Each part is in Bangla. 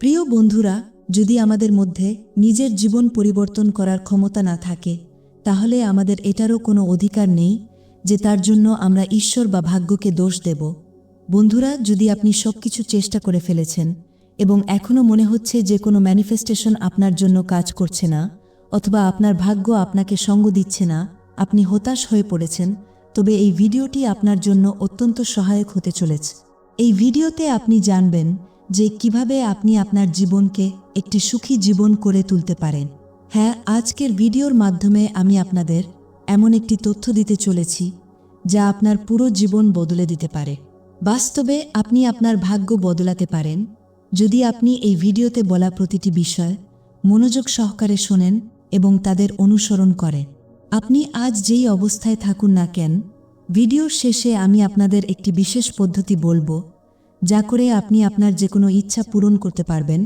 প্রিয় বন্ধুরা, যদি আমাদের মধ্যে নিজের জীবন পরিবর্তন করার ক্ষমতা না থাকে, তাহলে আমাদের এটারও কোনো অধিকার নেই যে তার জন্য আমরা ঈশ্বর বা ভাগ্যকে দোষ দেব। বন্ধুরা, যদি আপনি সব কিছু চেষ্টা করে ফেলেছেন এবং এখনও মনে হচ্ছে যে কোনো ম্যানিফেস্টেশন আপনার জন্য কাজ করছে না, অথবা আপনার ভাগ্য আপনাকে সঙ্গ দিচ্ছে না, আপনি হতাশ হয়ে পড়েছেন, তবে এই ভিডিওটি আপনার জন্য অত্যন্ত সহায়ক হতে চলেছে। এই ভিডিওতে আপনি জানবেন যে কীভাবে আপনি আপনার জীবনকে একটি সুখী জীবন করে তুলতে পারেন। হ্যাঁ আজকের ভিডিওর মাধ্যমে আমি আপনাদের এমন একটি তথ্য দিতে চলেছি, যা আপনার পুরো জীবন বদলে দিতে পারে। বাস্তবে আপনি আপনার ভাগ্য বদলাতে পারেন। যদি আপনি এই ভিডিওতে বলা প্রতিটি বিষয় মনোযোগ সহকারে শোনেন এবং তাদের অনুসরণ করেন, আপনি আজ যেই অবস্থায় থাকুন না কেন, ভিডিওর শেষে আমি আপনাদের একটি বিশেষ পদ্ধতি বলব যা করে আপনি আপনার যে কোনো ইচ্ছা পূরণ করতে পারবেন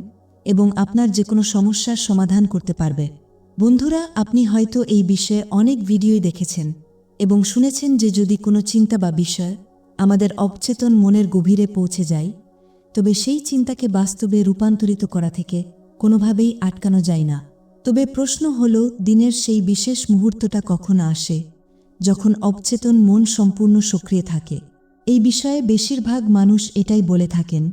এবং আপনার যে কোনো সমস্যার সমাধান করতে পারবে। বন্ধুরা, আপনি হয়তো এই বিষয়ে অনেক ভিডিওই দেখেছেন এবং শুনেছেন যে যদি কোনো চিন্তা বা বিষয় আমাদের অবচেতন মনের গভীরে পৌঁছে যায়, তবে সেই চিন্তাকে বাস্তবে রূপান্তরিত করা থেকে কোনোভাবেই আটকানো যায় না। তবে প্রশ্ন হল, দিনের সেই বিশেষ মুহূর্তটা কখন আসে যখন অবচেতন মন সম্পূর্ণ সক্রিয় থাকে? এই বিষয়ে বেশিরভাগ মানুষ এটাই বলে থাকেন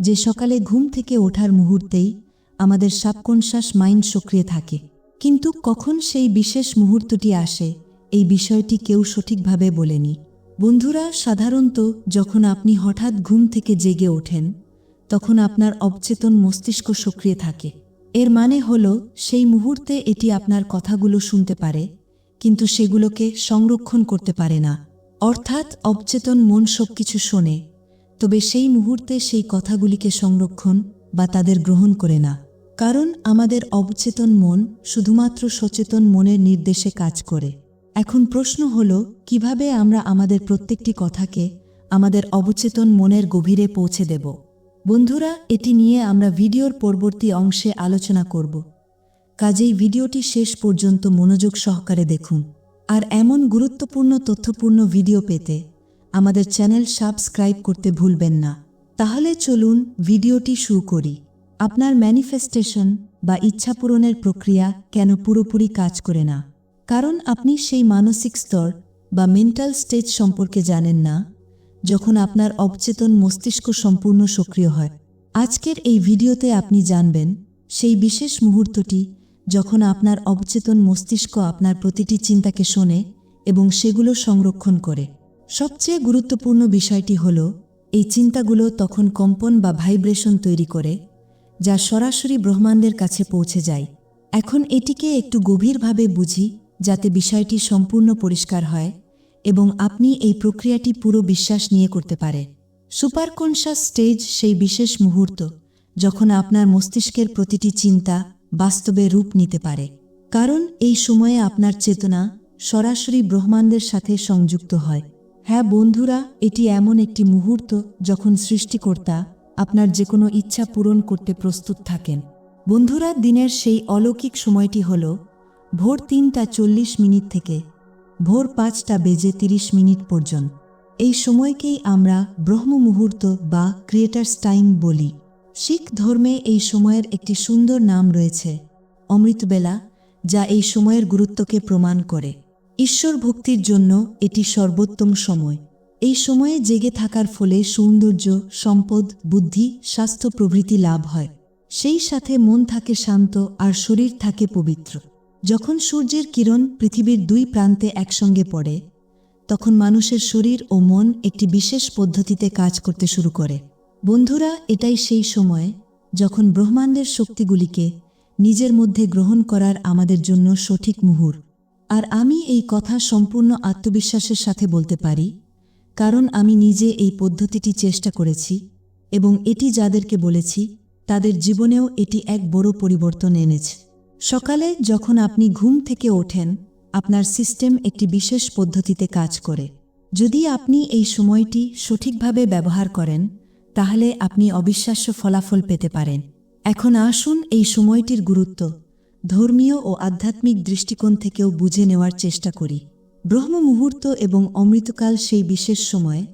যে সকালে ঘুম থেকে ওঠার মুহূর্তেই আমাদের সাবকনশ্বাস মাইন্ড সক্রিয় থাকে। কিন্তু কখন সেই বিশেষ মুহূর্তটি আসে, এই বিষয়টি কেউ সঠিকভাবে বলেনি। বন্ধুরা, সাধারণত যখন আপনি হঠাৎ ঘুম থেকে জেগে ওঠেন, তখন আপনার অবচেতন মস্তিষ্ক সক্রিয় থাকে। এর মানে হল, সেই মুহূর্তে এটি আপনার কথাগুলো শুনতে পারে, কিন্তু সেগুলোকে সংরক্ষণ করতে পারে না। অর্থাৎ অবচেতন মন সবকিছু শোনে, তবে সেই মুহূর্তে সেই কথাগুলিকে সংরক্ষণ বা তাদের গ্রহণ করে না। কারণ আমাদের অবচেতন মন শুধুমাত্র সচেতন মনের নির্দেশে কাজ করে। এখন প্রশ্ন হল, কীভাবে আমরা আমাদের প্রত্যেকটি কথাকে আমাদের অবচেতন মনের গভীরে পৌঁছে দেব? বন্ধুরা, এটি নিয়ে আমরা ভিডিওর পরবর্তী অংশে আলোচনা করব। কাজেই ভিডিওটি শেষ পর্যন্ত মনোযোগ সহকারে দেখুন। আর এমন গুরুত্বপূর্ণ, তথ্যপূর্ণ ভিডিও পেতে আমাদের চ্যানেল সাবস্ক্রাইব করতে ভুলবেন না। তাহলে চলুন ভিডিওটি শুরু করি। আপনার ম্যানিফেস্টেশন বা ইচ্ছা পূরণের প্রক্রিয়া কেন পুরোপুরি কাজ করে না? কারণ আপনি সেই মানসিক স্তর বা মেন্টাল স্টেজ সম্পর্কে জানেন না, যখন আপনার অবচেতন মস্তিষ্ক সম্পূর্ণ সক্রিয় হয়। আজকের এই ভিডিওতে আপনি জানবেন, সেই বিশেষ মুহূর্তটি যখন আপনার অবচেতন মস্তিষ্ক আপনার প্রতিটি চিন্তাকে শোনে এবং সেগুলো সংরক্ষণ করে। সবচেয়ে গুরুত্বপূর্ণ বিষয়টি হল, এই চিন্তাগুলো তখন কম্পন বা ভাইব্রেশন তৈরি করে, যা সরাসরি ব্রহ্মাণ্ডের কাছে পৌঁছে যায়। এখন এটিকে একটু গভীরভাবে বুঝি, যাতে বিষয়টি সম্পূর্ণ পরিষ্কার হয় এবং আপনি এই প্রক্রিয়াটি পুরো বিশ্বাস নিয়ে করতে পারে। সুপারকনশাস স্টেজ সেই বিশেষ মুহূর্ত, যখন আপনার মস্তিষ্কের প্রতিটি চিন্তা বাস্তবে রূপ নিতে পারে। কারণ এই সময়ে আপনার চেতনা সরাসরি ব্রহ্মাণ্ডের সাথে সংযুক্ত হয়। হ্যাঁ বন্ধুরা, এটি এমন একটি মুহূর্ত যখন সৃষ্টিকর্তা আপনার যে কোনো ইচ্ছা পূরণ করতে প্রস্তুত থাকেন। বন্ধুরা, দিনের সেই অলৌকিক সময়টি হল ভোর তিনটা চল্লিশ মিনিট থেকে ভোর পাঁচটা বেজে তিরিশ মিনিট পর্যন্ত। এই সময়কেই আমরা ব্রহ্ম মুহূর্ত বা ক্রিয়েটার্স টাইম বলি। শিখ ধর্মে এই সময়ের একটি সুন্দর নাম রয়েছে, অমৃতবেলা, যা এই সময়ের গুরুত্বকে প্রমাণ করে। ঈশ্বর ভক্তির জন্য এটি সর্বোত্তম সময়। এই সময়ে জেগে থাকার ফলে সৌন্দর্য, সম্পদ, বুদ্ধি, স্বাস্থ্য প্রভৃতি লাভ হয়। সেই সাথে মন থাকে শান্ত আর শরীর থাকে পবিত্র। যখন সূর্যের কিরণ পৃথিবীর দুই প্রান্তে একসঙ্গে পড়ে, তখন মানুষের শরীর ও মন একটি বিশেষ পদ্ধতিতে কাজ করতে শুরু করে। বন্ধুরা, এটাই সেই সময় যখন ব্রহ্মাণ্ডের শক্তিগুলিকে নিজের মধ্যে গ্রহণ করার আমাদের জন্য সঠিক মুহূর। আর আমি এই কথা সম্পূর্ণ আত্মবিশ্বাসের সাথে বলতে পারি, কারণ আমি নিজে এই পদ্ধতিটি চেষ্টা করেছি এবং এটি যাদেরকে বলেছি, তাদের জীবনেও এটি এক বড় পরিবর্তন এনেছে। সকালে যখন আপনি ঘুম থেকে ওঠেন, আপনার সিস্টেম একটি বিশেষ পদ্ধতিতে কাজ করে। যদি আপনি এই সময়টি সঠিকভাবে ব্যবহার করেন তাহলে আপনি অবিশ্বাস্য ফলাফল পেতে পারেন। এখন আসুন এই সময়টির গুরুত্ব। ধর্মীয় ও আধ্যাত্মিক দৃষ্টিকোণ থেকেও বুঝে নেওয়ার চেষ্টা করি। ব্রহ্ম মুহূর্ত এবং অমৃতকাল সেই বিশেষ সময়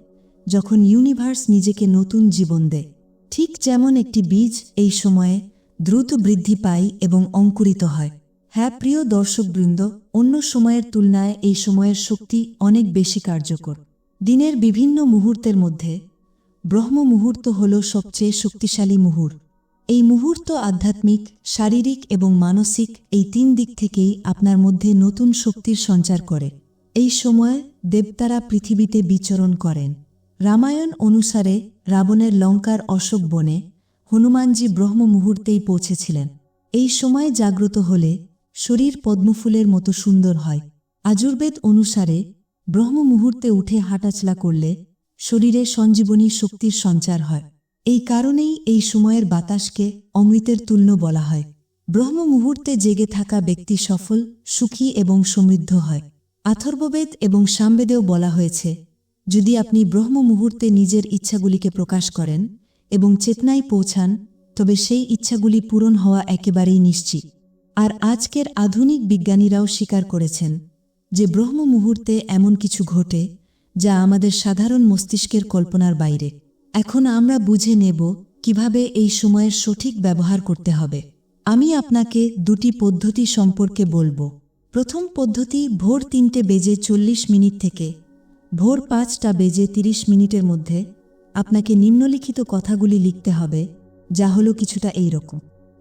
যখন ইউনিভার্স নিজেকে নতুন জীবন দেয়। ঠিক যেমন একটি বীজ এই সময়ে দ্রুত বৃদ্ধি পায় এবং অঙ্কুরিত হয়। হ্যাঁ প্রিয় দর্শকবৃন্দ, অন্য সময়ের তুলনায় এই সময়ের শক্তি অনেক বেশি কার্যকর। দিনের বিভিন্ন মুহূর্তের মধ্যে ব্রহ্ম মুহূর্ত হল সবচেয়ে শক্তিশালী মুহূর্ত। এই মুহূর্ত আধ্যাত্মিক, শারীরিক এবং মানসিক এই তিন দিক থেকেই আপনার মধ্যে নতুন শক্তির সঞ্চার করে। এই সময় দেবতারা পৃথিবীতে বিচরণ করেন। রামায়ণ অনুসারে রাবণের লঙ্কার অশোক বনে হনুমানজি ব্রহ্ম মুহূর্তেই পৌঁছেছিলেন। এই সময় জাগ্রত হলে শরীর পদ্মফুলের মতো সুন্দর হয়। আজুর্বেদ অনুসারে ব্রহ্ম মুহূর্তে উঠে হাঁটাচলা করলে শরীরে সঞ্জীবনী শক্তির সঞ্চার হয়। এই কারণেই এই সময়ের বাতাসকে অমৃতের তুল্য বলা হয়। ব্রহ্ম মুহূর্তে জেগে থাকা ব্যক্তি সফল, সুখী এবং সমৃদ্ধ হয়। আথর্ববেদ এবং সামবেদেও বলা হয়েছে, যদি আপনি ব্রহ্ম মুহূর্তে নিজের ইচ্ছাগুলিকে প্রকাশ করেন এবং চেতনায় পৌঁছান, তবে সেই ইচ্ছাগুলি পূরণ হওয়া একেবারেই নিশ্চিত। আর আজকের আধুনিক বিজ্ঞানীরাও স্বীকার করেছেন যে ব্রহ্ম মুহূর্তে এমন কিছু ঘটে যা আমাদের সাধারণ মস্তিষ্কের কল্পনার বাইরে। এখন আমরা বুঝে নেব কীভাবে এই সময়ের সঠিক ব্যবহার করতে হবে। আমি আপনাকে দুটি পদ্ধতি সম্পর্কে বলব। প্রথম পদ্ধতি, ভোর তিনটে বেজে চল্লিশ মিনিট থেকে, ভোর পাঁচটা বেজে তিরিশ মিনিটের মধ্যে আপনাকে নিম্নলিখিত কথাগুলি লিখতে হবে, যা হলো কিছুটা এই রকম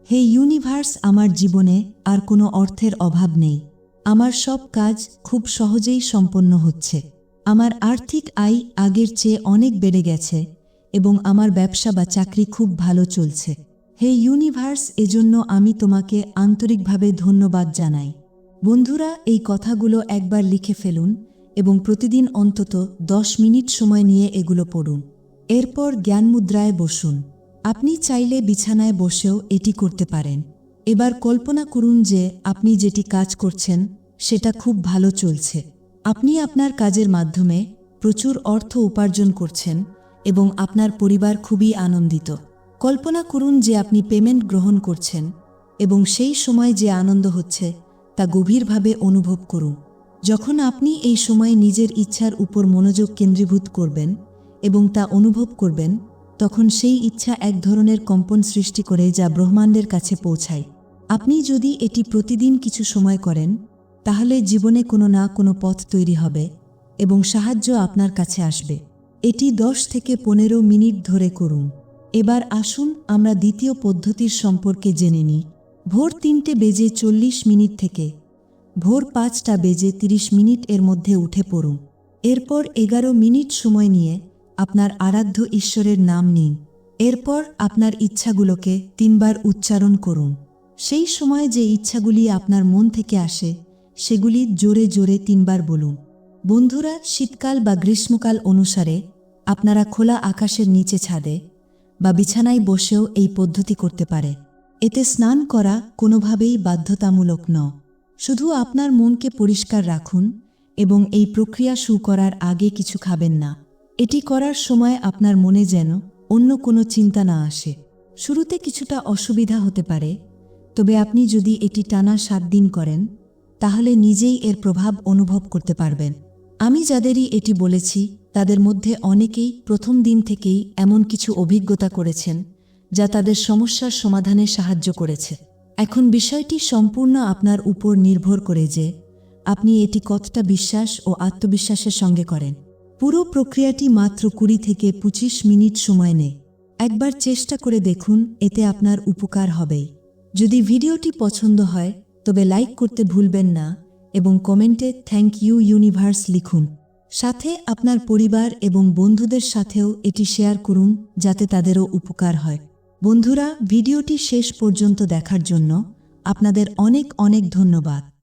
হে ইউনিভার্স, আমার জীবনে আর কোনো অর্থের অভাব নেই। আমার সব কাজ খুব সহজেই সম্পন্ন হচ্ছে। আমার আর্থিক আয় আগের চেয়ে অনেক বেড়ে গেছে এবং আমার ব্যবসা বা চাকরি খুব ভালো চলছে। হে ইউনিভার্স, এজন্য আমি তোমাকে আন্তরিকভাবে ধন্যবাদ জানাই। বন্ধুরা, এই কথাগুলো একবার লিখে ফেলুন এবং প্রতিদিন অন্তত দশ মিনিট সময় নিয়ে এগুলো পড়ুন। এরপর জ্ঞানমুদ্রায় বসুন। আপনি চাইলে বিছানায় বসেও এটি করতে পারেন। এবার কল্পনা করুন যে আপনি যেটি কাজ করছেন, সেটা খুব ভালো চলছে। আপনি আপনার কাজের মাধ্যমে প্রচুর অর্থ উপার্জন করছেন এবং আপনার পরিবার খুবই আনন্দিত। কল্পনা করুন যে আপনি পেমেন্ট গ্রহণ করছেন এবং সেই সময় যে আনন্দ হচ্ছে তা গভীরভাবে অনুভব করুন। যখন আপনি এই সময় নিজের ইচ্ছার উপর মনোযোগ কেন্দ্রীভূত করবেন এবং তা অনুভব করবেন, তখন সেই ইচ্ছা এক ধরনের কম্পন সৃষ্টি করে যা ব্রহ্মাণ্ডের কাছে পৌঁছায়। আপনি যদি এটি প্রতিদিন কিছু সময় করেন তাহলে জীবনে কোনো না কোনো পথ তৈরি হবে এবং সাহায্য আপনার কাছে আসবে। এটি দশ থেকে পনেরো মিনিট ধরে করুন। এবার আসুন আমরা দ্বিতীয় পদ্ধতির সম্পর্কে জেনে নিই। ভোর তিনটে বেজে চল্লিশ মিনিট থেকে ভোর পাঁচটা বেজে তিরিশ মিনিট এর মধ্যে উঠে পড়ুন। এরপর এগারো মিনিট সময় নিয়ে আপনার আরাধ্য ঈশ্বরের নাম নিন। এরপর আপনার ইচ্ছাগুলোকে তিনবার উচ্চারণ করুন। সেই সময় যে ইচ্ছাগুলি আপনার মন থেকে আসে সেগুলি জোরে জোরে তিনবার বলুন। বন্ধুরা, শীতকাল বা গ্রীষ্মকাল অনুসারে আপনারা খোলা আকাশের নিচে ছাদে বা বিছানায় বসেও এই পদ্ধতি করতে পারে। এতে স্নান করা কোনোভাবেই বাধ্যতামূলক ন শুধু আপনার মনকে পরিষ্কার রাখুন এবং এই প্রক্রিয়া শুরু করার আগে কিছু খাবেন না। এটি করার সময় আপনার মনে যেন অন্য কোনো চিন্তা না আসে। শুরুতে কিছুটা অসুবিধা হতে পারে, তবে আপনি যদি এটি টানা সাত দিন করেন তাহলে নিজেই এর প্রভাব অনুভব করতে পারবেন। আমি যাদেরই এটি বলেছি, তাদের মধ্যে অনেকেই প্রথম দিন থেকেই এমন কিছু অভিজ্ঞতা করেছেন, যা তাদের সমস্যার সমাধানে সাহায্য করেছে। এখন বিষয়টি সম্পূর্ণ আপনার উপর নির্ভর করে যে আপনি এটি কতটা বিশ্বাস ও আত্মবিশ্বাসের সঙ্গে করেন। পুরো প্রক্রিয়াটি মাত্র কুড়ি থেকে পঁচিশ মিনিট সময় নেয়। একবার চেষ্টা করে দেখুন, এতে আপনার উপকার হবেই। যদি ভিডিওটি পছন্দ হয় তবে লাইক করতে ভুলবেন না এবং কমেন্টে থ্যাংক ইউ ইউনিভার্স লিখুন। সাথে আপনার পরিবার এবং বন্ধুদের সাথেও এটি শেয়ার করুন যাতে তাদেরও উপকার হয়। বন্ধুরা, ভিডিওটি শেষ পর্যন্ত দেখার জন্য আপনাদের অনেক অনেক ধন্যবাদ।